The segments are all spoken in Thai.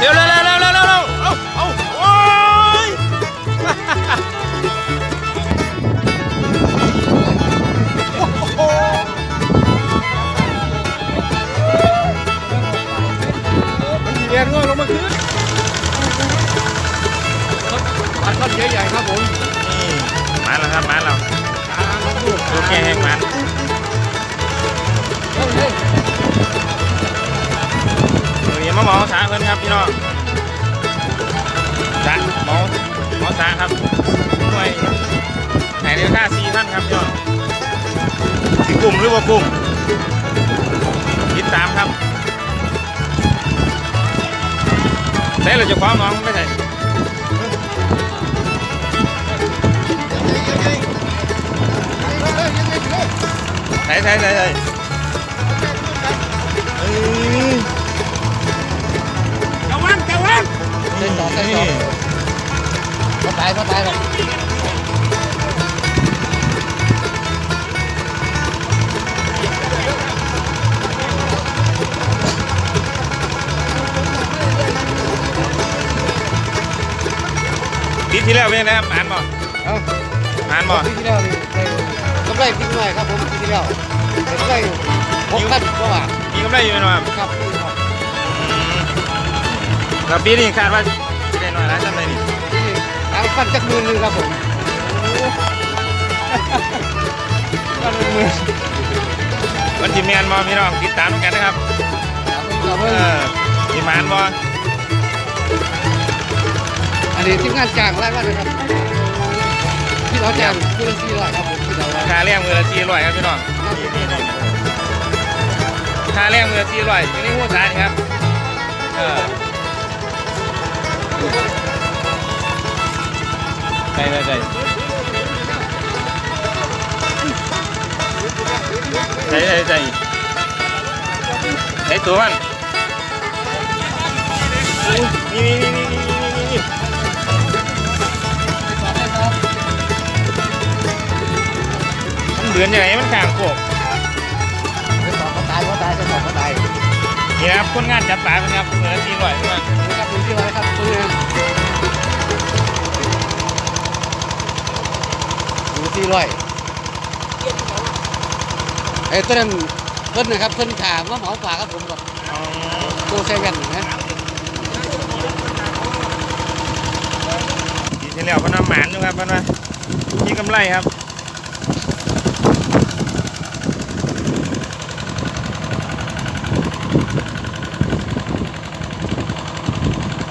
六六六 หมอสาเพิ่นครับพี่น้องสาหมอหมอสาครับหน่วยไหนเดียวค่าสี่พันครับพี่น้องสิกลุ่มหรือว่ากลุ่มติดตามครับได้เราจะคว้าน้องไม่ใช่ไหนไหนไห เล่นต่อเล่นต่อนี่มาตายมาตายหรอกปีที่แล้วเป็นไงนะครับอ่านบ่เอ้าอ่านบ่ปีที่แล้วนี่กำไรปีหน่อยครับผมปีที่แล้วกำไรหกพันกว่าบาทมีกำไรอยู่ไหมครับครับ แล้วปีนี้คาดว่าจะได้น้อยร้านจำได้นี่นี่สามพันจักหมื่นหนึงครับผมพันหนึ่งหมื่นวันที่เมียนบ่พี่น้องติดตามกันนะครับครับเอผมอมีหมานบ่อันนี้ทีมงานจ้างรายวันนะครับที่เราจ้างคือละสี่ร้อยครับผมที่เราว่าค่าแรงมือละสี่ร้อยครับพี่น้องค่าแรงมือละสี่ร้อยอยู่ในหัวสายนี่ครับ ใช่ใช่ใช่ตัวมันนี่นี่นี่นี่นี่นี่นี่มันเดือนยังไงมันข้างโคกจะสอบเขาตายเขาตายจะสอบเขาตายนี่ครับคนงานจับปลาเป็นครับเหมือละสี่ร้อยใช่ไหมครับดูที่ไรครับดูนะดูที่ร้อย ไอ้ต้นนั้นต้นนะครับต้นขามาเหมาป่าครับผมกับโตเซเว่นนะปีที่แล้วเพนเอาหมานอยู่ครับเพนว่ามีกำไรครับ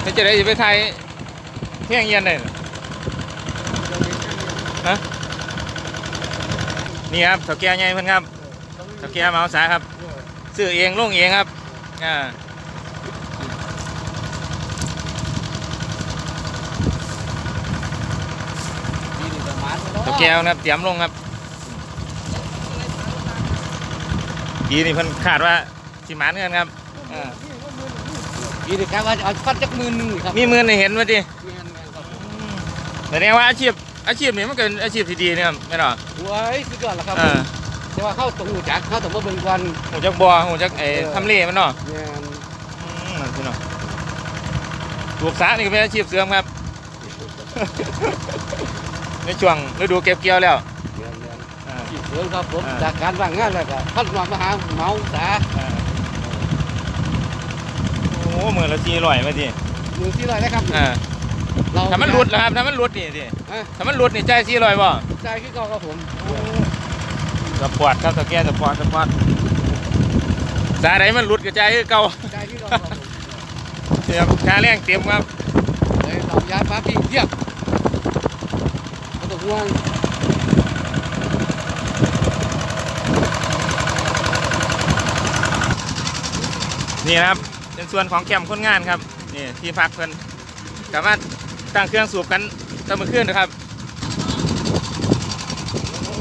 แล้วจะได้ไปไทยเที่ยงเย็นเลยฮะนี่ครับเถาแก่ใหญ่เพิ่นครับ เถาแก่เมาสาครับซื้อเองลงเองครับอ่าดีดีประมาณตัวแก้วนะครับเตรียมลงครับปีนี้เพิ่นคาดว่าสิหมานเงินครับอ่าดีดีครับว่าเอาฟันจักมือหนึงครับมีมือในเห็นว่าดิแม่นๆครับแสดงว่าอาชีพอาชีพนี้มันเป็นอาชีพที่ดีนะครับไม่หรอโอ้ยสุดยอดแล้วครับเออ แต่ว่าเข้าตรงหูจักเข้าตรงว่าเบิ่งก่อนหูจักบัวหูจักไอ้เออทำเลมันเนาะแม่นอืมนั่นพี่น้องปลูกสานี่ก็เป็นอาชีพเสริมครับ ในช่วงฤดูเก็บเกี่ยวแล้วแม่นแม่นอ่า ที่เสริมครับผมอ่า จากการว่างงานแล้วก็พัดมามาหาเหมาสาอ่าโอ้มือละสี่ร้อยมาดิหนึ่งที่ไรนะครับอ่าเราถ้ามันหลุดนะครับถ้ามันหลุดนี่ดิฮะถ้ามันหลุดนี่ใจายสี่ร้อยบ่ใจขึ้นก็ครับผม สปอร์ตครับตะแกสปอร์ตสปอร์ตสายไหนมันหลุดกระจายคือเก่าใจขึ้นก็ครับผมเตรียมค่าแรงเตรียมครับเลยเราย้ายฟ้าพี่เทียบไม่ต้องห่วงนี่นะครับเป็นส่วนของแคมป์คนงานครับนี่ที่พักเพิ่นสามารถตั้งเครื่องสูบกันตะมือขึ้นนะครับโอ้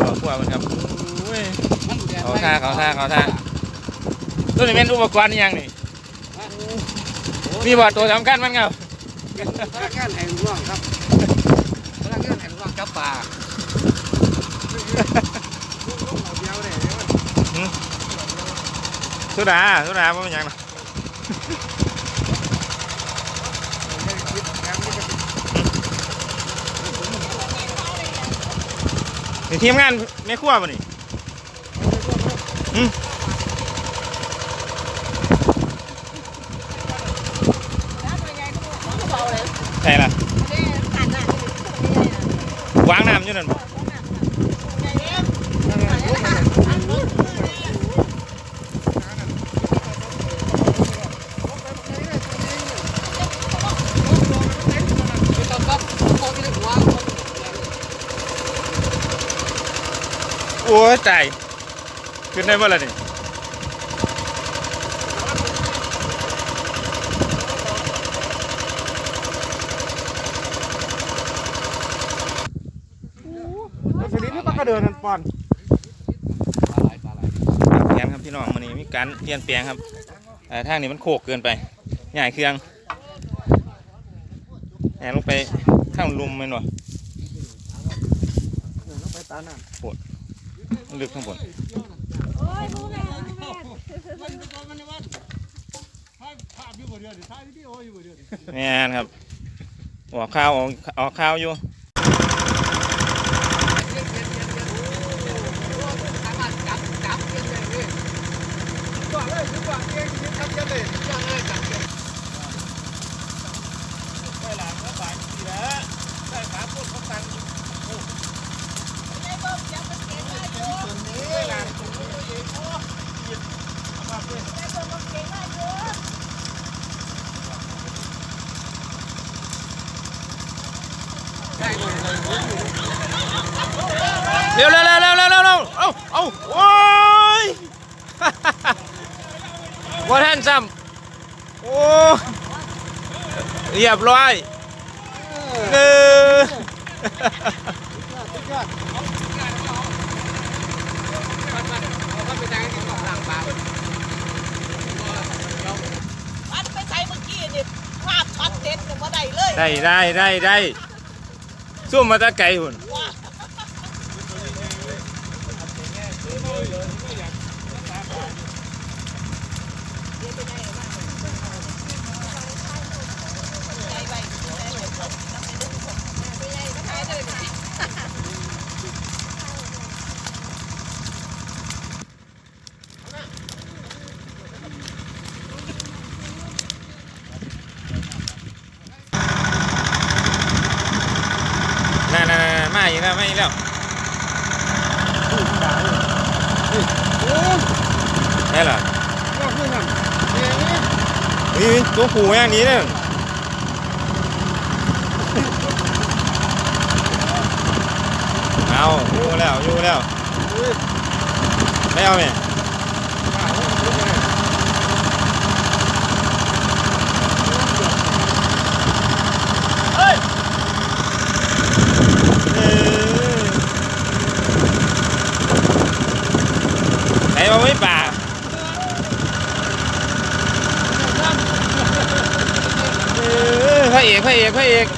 ขอขั้วมันครับโอ้ย เขา ท่าเขาท่าเขาท่าตัวนี้เป็นอุปกรณ์อิหยังนี่มีบอดตัวสำคัญมันครับพนักงานแห่งร่วงครับพนักงานแห่งร่วงจับป่าสุดาสุดาบ่เป็นหยังหรอกนี่ทีมงานแม่ครัวป่ะนี่อืมใช่ล่ะวางน้ำอยู่นั่นบ่ ไปตอนปั๊บโคตรที่หัว โอ้ยตายขึ้นได้เมื่อไรนี่สลิดนี่ปลากระเดินนั่นปอนปลาไหลปลาไหลแผนครับพี่น้องวันนี้มีการเปลี่ยนแปลงครับเอ่อทางนี้มันโคกเกินไปใหญ่เครื่องแอนลงไปข้างลุมแมันวะต้องไปตาหน้ามัน ลึกข้างบนแม่นครับออกข้าวออกออกข้าวอยู่ สามารถจับจับเองเลยนี่ ก่อนเลยดีกว่าเองยิงครับยันเลย ยอดเลยจับเอง ไปหลังแล้วบานทีแล้วได้ขาพูดเขาตังค์เร็วเร็วเร็วเร็วเร็วเร็วเร็วเอาเอาโอ้ย ว่าท่านซ้ำโอ้เรียบร้อยเออมันมันมันเป็นยังไงกันของหลังปลาอันไปใช้เมื่อกี้นี่ภาพช็อตเด็ดเนี่ยว่าได้เลย ได้ได้ได้ได้ซุ่มมาแตะไกลหุ่นว่านั่นนั่นนั่นมาอีกแล้วมาอีกแล้วได้เหรอ ก็คือนั่นเองนี่ นี่ตัวผูอย่างนี้เนี่ยเอาอยู่แล้วอยู่แล้วไม่เอาเนี่ยเอ้ยไหนมาไม่ปาเอ อพระเอกพระเอกพระเอก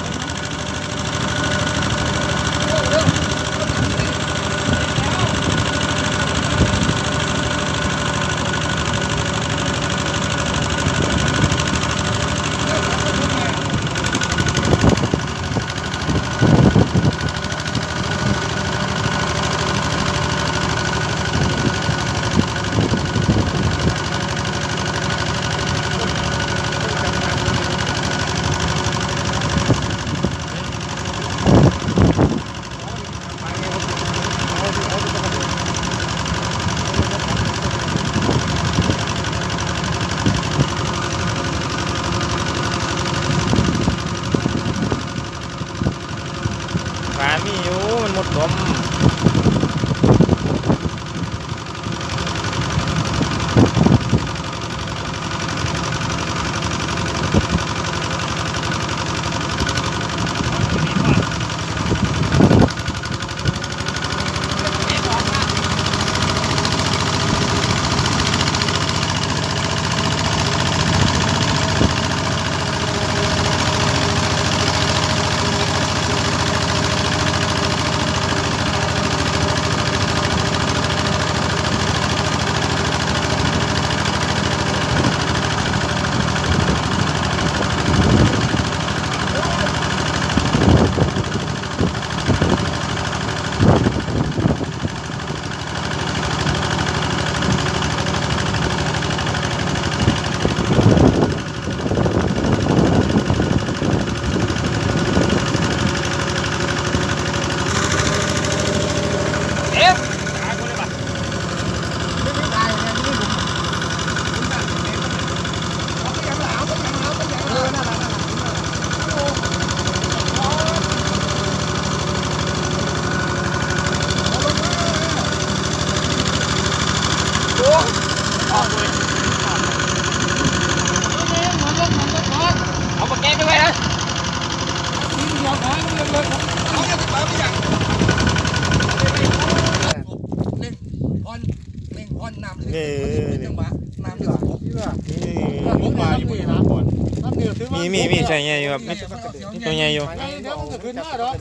ว่ามีมีมีใช่ไงอยู่ครับมีตัวใหญ่อยู่ไปเดี๋ยวมันก็ขึ้นมาดอก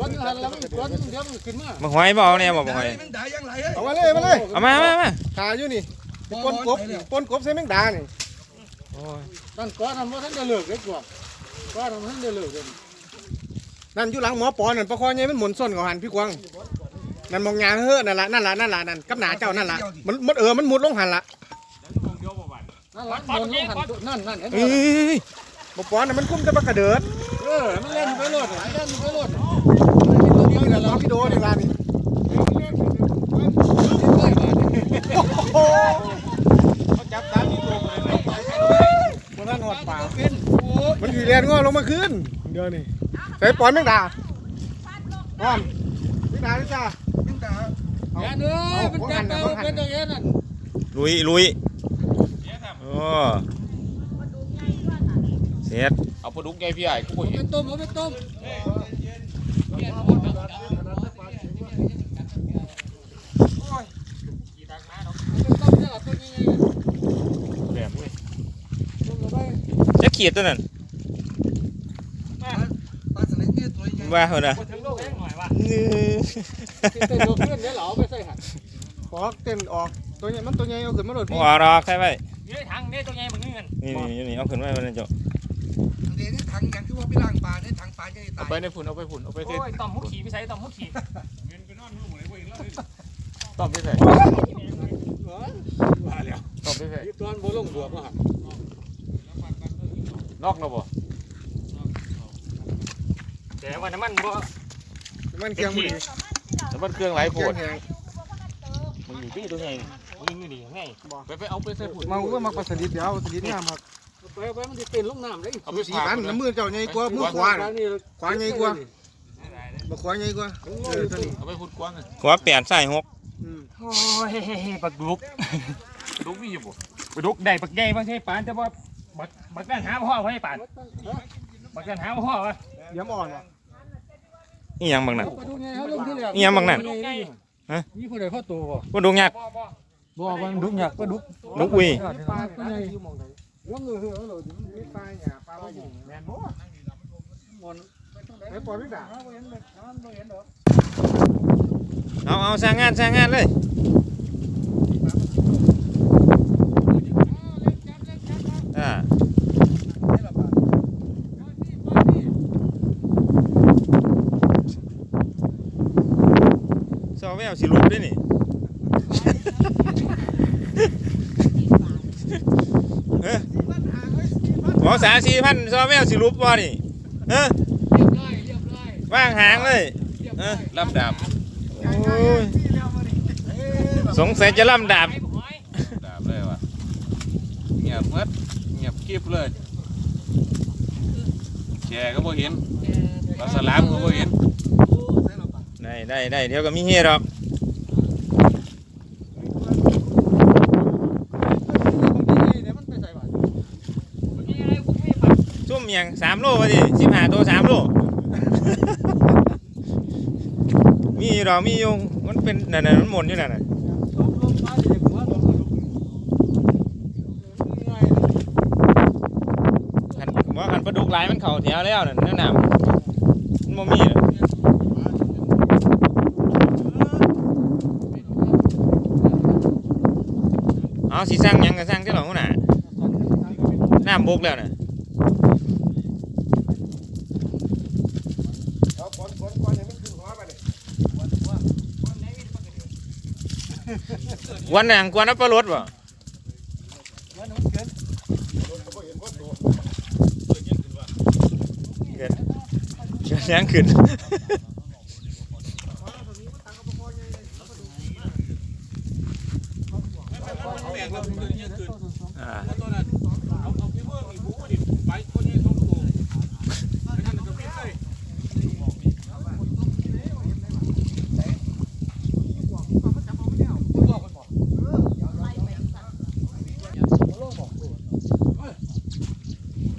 วันหันแล้วมันวันเดี๋ยวมันขึ้นมามาหอยบ่เอาเนี่ยบ่บ่หอยมันได้ยังไงเฮ้ยเอามาเลยมาเลยเอามามามาขาอยู่นี่ปนกบปนกบใส่แมงดานี่โอ้ยนั่นก้อนนั่นว่าท่านจะเลิกเลยกว่าก้อนนั้นท่านจะเลิกเลยนั่นอยู่หลังหมอปอนั่นประคอใหญ่มันหมุนส้นของหันพี่กวางนั่นมองยางเฮ้อนั่นละนั่นละนั่นละนั่นกับหนาเจ้านั่นละมันมันเออมันมุดลงหันละ นั่นละมุดลงหันนั่นนั่นเห็นเอ้ยหมอปอนั่นมันคุ้มจะปากกระเดิดเออมันเล่นไปโลดเล่นไปโลดตัวเดียวนี่แหละพี่โดนี่ละนี่โอ้โหจับตาที่ตัวเลยมันนั่นหอดป่ามันขี่เรียนง้อลงมาขึ้นเดี๋ยวนี่ใส่ปอนแมงดาปอนแมงดาดิจ้ายังด่าแย่เนื้อมันจับเอาเป็นอย่างนี้นั่นลุยลุย เสร็จเอาปลาดุกใหญ่พี่ใหญ่กูบ่เห็นเป็นต้มเอาเป็นต้มแหลมเว้ยจะขีดตัวนั้นปลาสลิดเนี่ยตัวใหญ่ว่าเหรอนะนี่เต้นโดนเพื่อนเดี๋ยวเหลาไปใส่หันขอเต้นออกตัวนี้มันตัวใหญ่เอาขึ้นมาโดดหัพี่วรอกใช่ไหม เฮ้ยทางนี้ตัวใหญ่เหมือนกันนี่นี่นี่เอาขึ้นไว้บนนั้นเจ้าเดี๋ยวนี้ถังยังคือว่าไปล้างปลาเนี่ยถังปลาจะตาเอายไปในฝุ่นเอาไปฝุ่นเอาไปเส้นโอ้ยต่อมมุกขี่พี่ใส่ต่อมมุกขี่ต้อมไปใส่ต้อมไปใส่ตอนโบลงบวกมานอกแล้วบ่แต่ว่าน้ำมันบ่มันเคียงมือแต่มันเครื่องไหลโพเคียดงแหงมึงอยู่ที่ตัวใหญ่ ยิงอยู่ดีไงไปไปเอาไปใส่ฝุ่นมาว่ามาปลาสลิดเดี๋ยวปลาสลิดเนี่ยมาไปไปมันจะเป็นลูกน้ำเลยเอาไปสีผ่าพันน้ำมือเจ้าใหญ่กว่ามือขวาขวาใหญ่กว่าบ่ขวาใหญ่กว่าเออตัวนี้เอาไปฝุ่นกว้างเลยหัวแปดใส่หกอืมโอ้ยปักดุกปลาดุกมีอยู่บ่ปักดุกได้ปักใหญ่บางทีปานแต่ว่าบักบักนั่นหาพ่อไว้ปานบักนั่นหาพ่อวะเดี๋ยวอ่อนว่ะนี่ยังบางนั่นไปดูไงเขาลงที่แรกนี่ยังบางนั่นนี่ผู้ใดเข้าตัวบ่ว่าดุงยักษ์ บ่บ่บ่มันดุกหยักก็ดุกดุกอุ้ยปลาตัวใหญ่อยู่หม่องใดลงเออเออเออมีปลาหยาปลาบ่อยู่แม่นบ่มนไอ้ปล่อยไม่ด่าบ่เห็นเลยบ่เห็นดอกเอาเอาสร้างงานสร้างงานเลยอ่าซอแววสิลุกด้วยนี่ เฮ้ยหม อสามสี่พันซอแววสิลุกบ่นี่เฮ้ยว่างหางเลยเออลำดาบโอ้ยสงสัยจะล่ำดาบดาบเลยว่ะเงียบเมดเงียบกริบเลยแชร์ก็บ่เห็นปลาสลามก็บ่เห็นได้ได้ได้เดี๋ยวก็มีเฮหรอก มอย่างสามโลวะดิสิบห้าตัวสามโล มีหรอกมีอยู่มันเป็นนั่นน่ะมันหมุนอยู่นั่นน่ะหันว่าหันปลาดุกหลายมันเข่าแถวแล้วนั่นนั่นน่ะมันบ่มีอกเอาสิสร้างยังก็สร้างที่หลงหัวหน้าน้ำบกแล้วน่ะ เอาปอนปอนปอนให้มันขึ้นหัวไปดิ วันหนังกวนน้ำปลารสบ่เกิดเกิดยังขึ้น อ่า เอาเอาพี่เมื่อมีหูดิไปคนนี้สองตัวไอ้นั่นก็ปิดเลย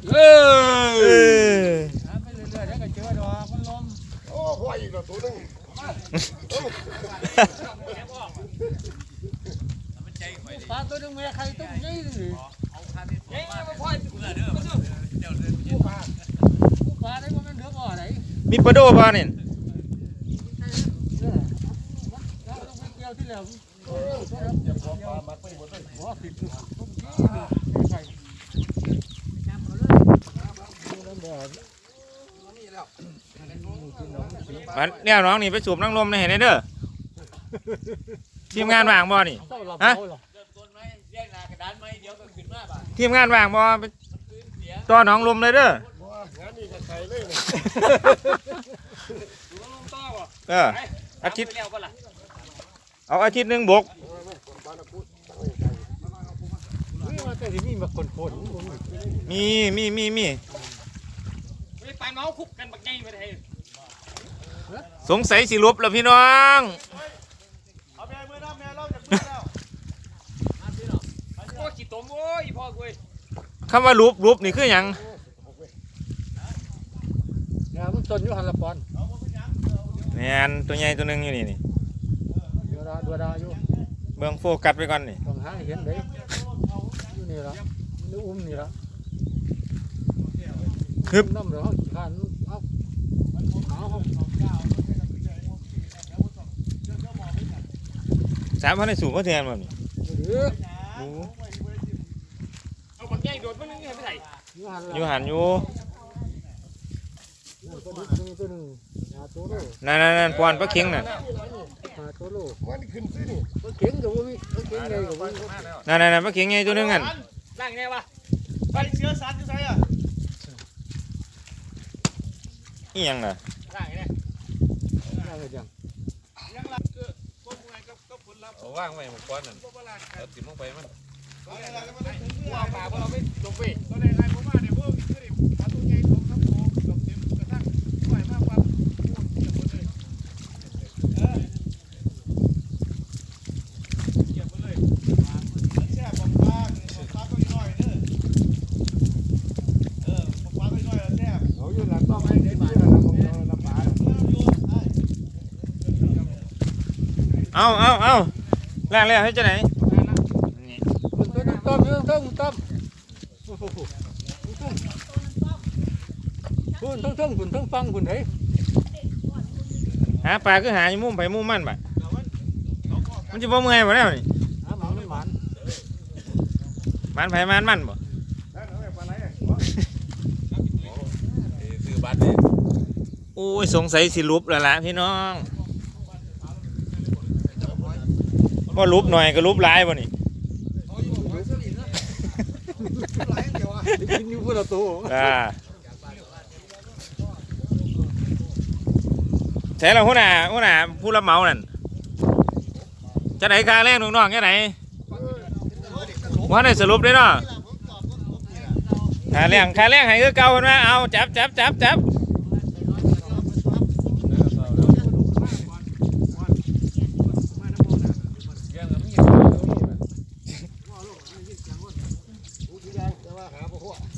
เออ ไปเรื่อยๆแล้วก็เจอดอกมันลม ปลาตัวนึงแม่ใครต้องยี่สิปลาได้บ่แม่นเดือกบ่อไหน มี ปลาโดป่ะนี่เราต้องไปเกี่ยวที่แล้วโอ้โหเดี๋ยวปลามาไปหมดเลยบ่ผิดอยู่ต้องยี่ใส่มันเนี่ยน้องนี่ไปสูบนั่งลมในเห็นเด้อทีมงานวางบ่นี่ฮะทีมงานวางบ่ไปต่อน้องลมเลยเด้อ เอออาทิตย์แล้วก็ล่ะเอาอาทิตย์หนึงบกนี่มันแต่ที่มีมาคนคนมีมีมีมีไม่ไปเมาคุกกันบักใหญ่ไปไทยสงสัยสิลบแล้วพี่น้องโอ้ขี้ตมโอ้ยพ่อกูเอ้ยคำว่ารูปรูปนี่คือหยังเนี่ยมัน ตนอยู่หันละปอนแมนตัวใหญ่ตัวหนึงอยู่นี่นี่เดี๋ยวดาดัวดาอยู่เบิ่งโฟกัสไปก่อนนี่ต้องหาให้เห็นเด้อยู่นี่ละนี่อุ้มนี่ละฮึบน้ำเดี๋ยวเขาขี้ขานเอาเอาเอาสามพันในสูงก็แทนบ่นี่เดี๋ยวโอ้เอาบักใหญ่โดดมันนึงให้ไปไทยอยู่หันอยู่ละหันอยู่ ตัวนึงตัวนึงหาตัวโลนั่นนั่นนั่นปอนปลาเข็งน่ะหาตัวโลมันขึ้นซื้อนี่ตัวเข็งกับว่ามีตัวเข็งไงกับว่านั่นนั่นนั่นปลาเข็งใหญ่ตัวหนึงนั่นล่างไงวะไปเชื้อสัตว์อยู่ไสอะอีหยังน่ะล่างไงเนี่ยอะไรจังยังรับคือพวกมึงกับกับผลลัพธ์เอาว่างไว้หมกก้อนนั่นเอาติดลงไปมันเอาอะไรก็ไม่ได้ถึงเมื่อว่าป่าพวกเราไม่ลงไปตอนนี้ไอ้ผมว่าเนี่ยพวกนี้คือปลาตัวใหญ่ของครับโกกับเต็มกระทั่งไหวมากกว่าพูดจะหมดเลยเออเกี่ยวหมดเลยแช่บอกปลาบอกปลาก็น้อยเด้อเออบอกปลาก็น้อยแล้วแช่ เขาอยู่หลังต้องให้ได้มาแล้วผมเอาลำบาก เอาเอาเอา ล่างแล้วให้จะไหนคุณตัวนึงต้มเรื่องต้มต้มคุณต้องต้องคุณต้องฟังคุณเฮ้ยหาปลาคือหาอยู่มุมไปมุมมันบ่มันจะบ่เมื่อยบ่แล้วนี่หาหมันหมันมันไผมันมันบ่ซื้อบัตรนี่โอ้ยสงสัยสิรูปแล้วล่ะพี่น้อง บ่รูปหน่อยก็รูปหลายบ่นี่กินอยู่พุ่นละตัวอ่าใช่เราหัวหน้าหัวหน้าผู้รับเหมานั่นจะไหนค่าแรงน้องๆแค่ไหนว่าได้สรุปได้เนาะค่าแรงค่าแรงให้คือเก่าเพิ่นว่าเอาจับจับจับจับ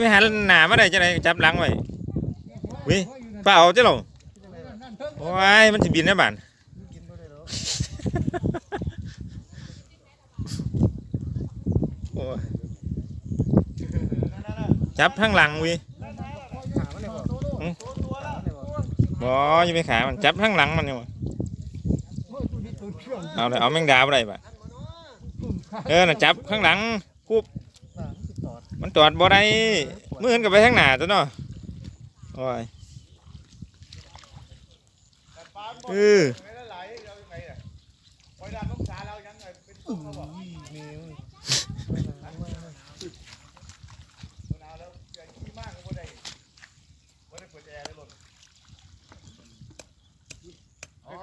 ไปหันหน้ามาได้จะไหนจับหลังไว้วิเปล่าเจ้าหรอโอ้ยมันสิบินนะบ้านโอ้ย จับข้างหลังวิบ่อยังไปขามันจับข้างหลังมันอยู่เอาเลยเอาแมงดาไปได้ปะเออน่ะจับข้างหลังคุบมันจอดบ่ได้มืออื่นก็ไปทางหน้าตัวเนาะโอ้ยเออ ไม่ได้ไหลเรายังไงอะปล่อยดานน้องสาเรายังไงเป็นตุ้งเราบอกหนาวแล้วอย่าขี้มากก็ไม่ได้ไม่ได้เปิดแอร์เลยหรอก อ๋อ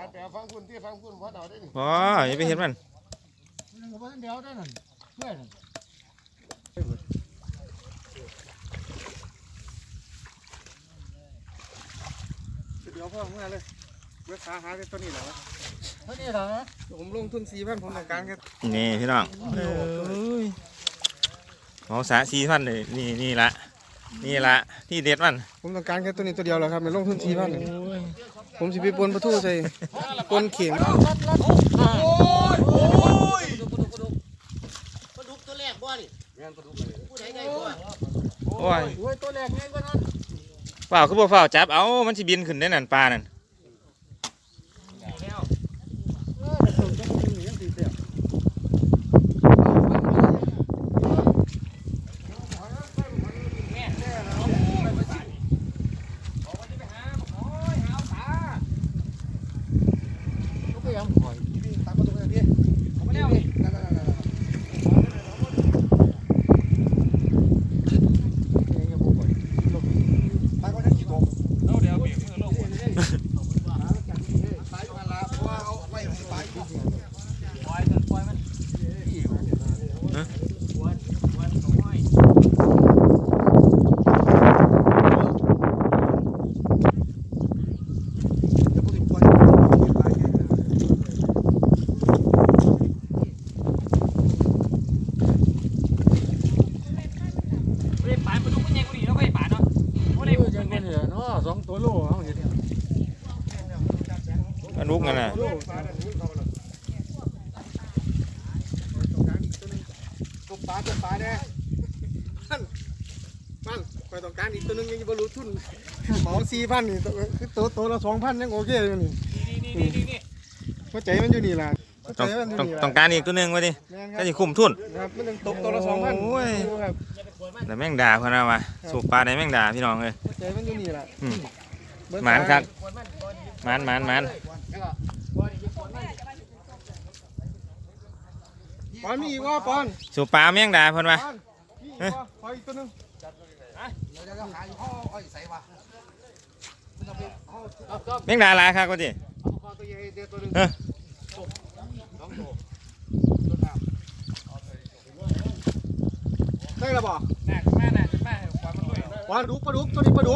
หนากระดาษแปลฟังคุณที่ฟังคุณว่าเอาได้ดิพออย่าไปเห็นมันนั่นก็บ่ทันเดียวได้นั่นเพื่อนนั่นเดี๋ยวพ่อมาเลยเวลาหาตัวนี้แหละเท่านี้เหรอผมลงทุนสี่พันผมต้องการแค่นี่พี่น้องเอ้ยหมอสาสี่พันเลยนี่นี่ละ นี่ละที่เด็ดมัน ผมต้องการแค่ตัวนี้ตัวเดียวแหละครับไม่ลงทุนสี่พันผมสิไปปนประตูใส่ปนเข็มปลาดุกตัวแรกบ่นี่ผู้ใดได้บ่โอ้ยโอ้ยตัวแรกไงก็นั่นเปล่าคือบ่เปล่าจับเอามันสิบินขึ้นได้นั่นปลานั่น เออแต่ตัวจะมีอย่างสี่เสีย ลูกก็ยังปล่อย ตามประตูเลยพี่ ผมไม่ได้เอาดิยังบ่ปล่อย ตามก็ได้กี่ตัว เราเดี๋ยวเบียกมือลงหมด ตายอยู่กันละเพราะว่าเอาไว้ให้ปลาอยู่ ปล่อยมันปล่อยมันพี่วันวันของห้อย จะพูดถึงปล่อยปลาแค่ เฮ้ยป่านมันดูมันใหญ่กว่านี้แล้วเฮ้ยป่านเนาะบ่ได้ เอ บุ อก ยัง เป็ เป็น นเหรอเนาะสองตัวโลเอาเห็นเนี่ย มันลุกกันน่ะ โลปลาดันนี้เขาเลยตัวปลาตัวปลาเนี่ยมันมันไปต้องการอีกตัวนึงยังบรรลุทุน เหมาสี่พันนี่ตัวคือตัวตัวละสองพันยังโอเคอยู่นี่นี่นี่นี่นี่หัวใจมันอยู่นี่ล่ะหัวใจต้องมันอยู่ต้องนี่ล่ะต้องการอีกตัวหนึงไว้ดิแม่นคก็รับสิคุ้มทุน ครับมันยังตกตัวละสองพันโอ้ย ครับแต่แม่งด่าเพิ่นว่าว่าสูบปลาได้แม่งด่าพี่น้องเอ้ยหัวใจมันอยู่นี่ล่ะอืมเบิดหมานครับหมานหมานหมานปอนมีอีกว่าปอนสูบปลาแม่งด่าเพิ่นว่าปอนมีอีกว่าขออีกตัวหนึง แม่งด่าหลายครับก็ดิขอตัวใหญ่เดียวตัวหนึงเออได้แล้วบ่หนักมากหนักมากปล่อยมันด้วยปลาดุกปลาดุกตัวนี้ปลาดุก